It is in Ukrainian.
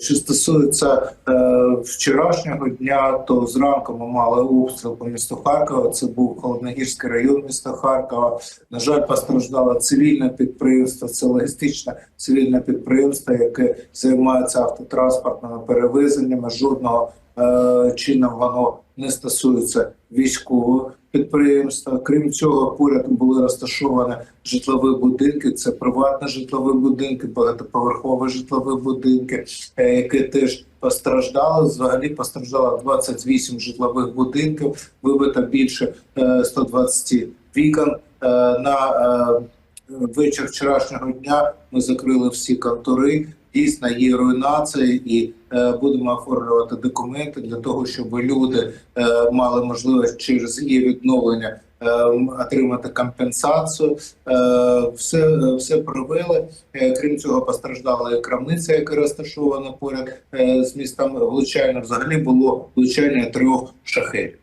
Що стосується е, вчорашнього дня, то зранку ми мали обстріл по місту Харкова. Це був Холодногірський район міста Харкова. На жаль, постраждало цивільне підприємство. Це логістичне цивільне підприємство, яке займається автотранспортними перевезеннями. Жодного е, чином воно не стосується військового підприємства. Крім цього, поряд були розташовані житлові будинки. Це приватні житлові будинки, багатоповерхові житлові будинки, е, які теж постраждали. Взагалі постраждало 28 житлових будинків, вибито більше е, 120 вікон. Е, На е, вечір вчорашнього дня ми закрили всі контори. Дійсно, є руйнація, і е, будемо оформлювати документи для того, щоб люди е, мали можливість через її відновлення е, отримати компенсацію. Е, все, все провели. Е, Крім цього, постраждала і крамниця, яка розташована поряд е, з містом. Влучання взагалі було влучання трьох шахетів.